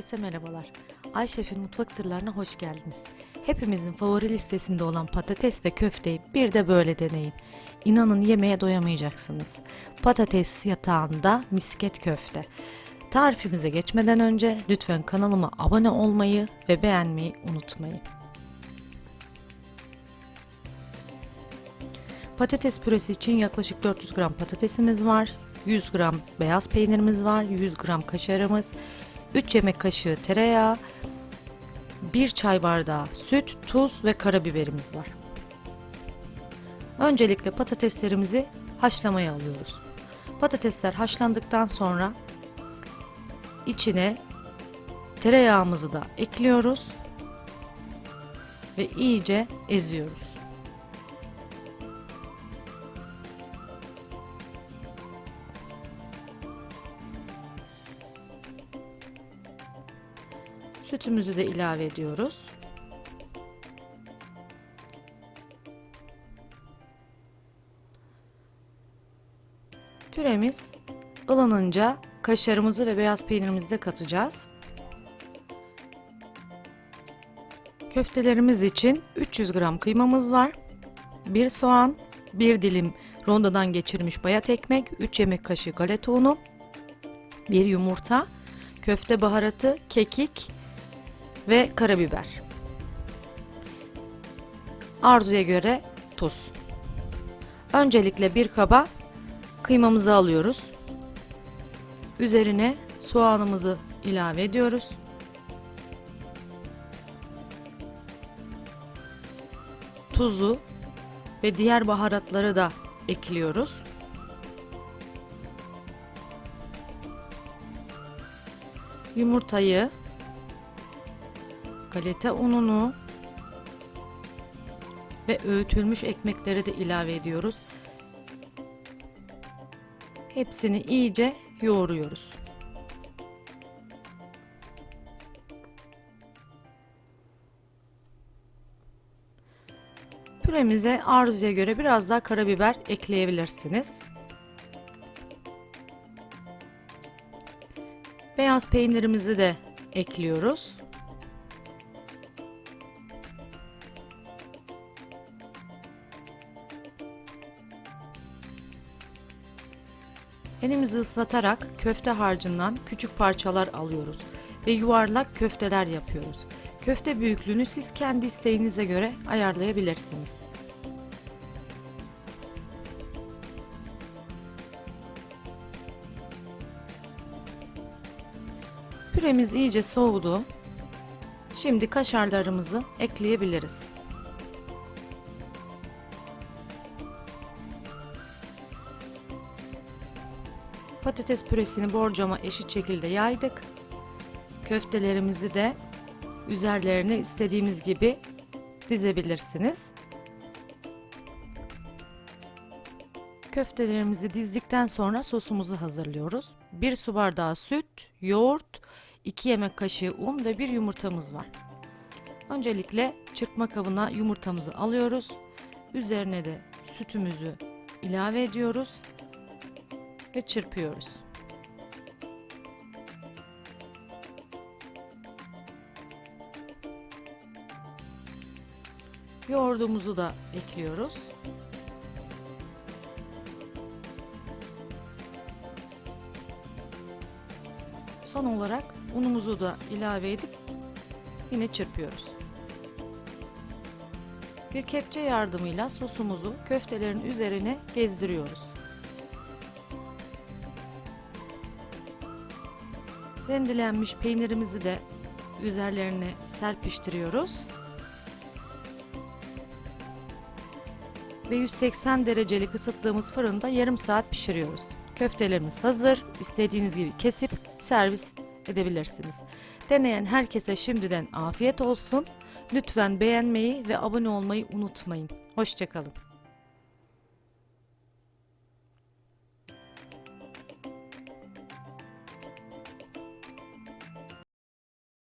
Herkese merhabalar. Ayşef'in mutfak sırlarına hoş geldiniz. Hepimizin favori listesinde olan patates ve köfteyi bir de böyle deneyin. İnanın yemeye doyamayacaksınız. Patates yatağında misket köfte. Tarifimize geçmeden önce lütfen kanalıma abone olmayı ve beğenmeyi unutmayın. Patates püresi için yaklaşık 400 gram patatesimiz var. 100 gram beyaz peynirimiz var. 100 gram kaşarımız. 3 yemek kaşığı tereyağı. 1 çay bardağı süt, tuz ve karabiberimiz var. Öncelikle patateslerimizi haşlamaya alıyoruz. Patatesler haşlandıktan sonra içine tereyağımızı da ekliyoruz ve iyice eziyoruz. Sütümüzü de ilave ediyoruz. Püremiz ılınınca kaşarımızı ve beyaz peynirimizi de katacağız. Köftelerimiz için 300 gram kıymamız var. 1 soğan, 1 dilim rondodan geçirilmiş bayat ekmek, 3 yemek kaşığı galeta unu, 1 yumurta, köfte baharatı, kekik ve karabiber. Arzuya göre tuz. Öncelikle bir kaba kıymamızı alıyoruz. Üzerine soğanımızı ilave ediyoruz. Tuzu ve diğer baharatları da ekliyoruz. Yumurtayı galeta ununu ve öğütülmüş ekmekleri de ilave ediyoruz. Hepsini iyice yoğuruyoruz. Püremize arzuya göre biraz daha karabiber ekleyebilirsiniz. Beyaz peynirimizi de ekliyoruz. Elimizi ıslatarak köfte harcından küçük parçalar alıyoruz ve yuvarlak köfteler yapıyoruz. Köfte büyüklüğünü siz kendi isteğinize göre ayarlayabilirsiniz. Püremiz iyice soğudu. Şimdi kaşarlarımızı ekleyebiliriz. Patates püresini borcama eşit şekilde yaydık. Köftelerimizi de üzerlerine istediğimiz gibi dizebilirsiniz. Köftelerimizi dizdikten sonra sosumuzu hazırlıyoruz. 1 su bardağı süt, yoğurt, 2 yemek kaşığı un ve bir yumurtamız var. Öncelikle çırpma kabına yumurtamızı alıyoruz. Üzerine de sütümüzü ilave ediyoruz ve çırpıyoruz. Yoğurdumuzu da ekliyoruz. Son olarak unumuzu da ilave edip yine çırpıyoruz. Bir kepçe yardımıyla sosumuzu köftelerin üzerine gezdiriyoruz. Rendelenmiş peynirimizi de üzerlerine serpiştiriyoruz. Ve 180 derecelik ısıttığımız fırında yarım saat pişiriyoruz. Köftelerimiz hazır. İstediğiniz gibi kesip servis edebilirsiniz. Deneyen herkese şimdiden afiyet olsun. Lütfen beğenmeyi ve abone olmayı unutmayın. Hoşçakalın.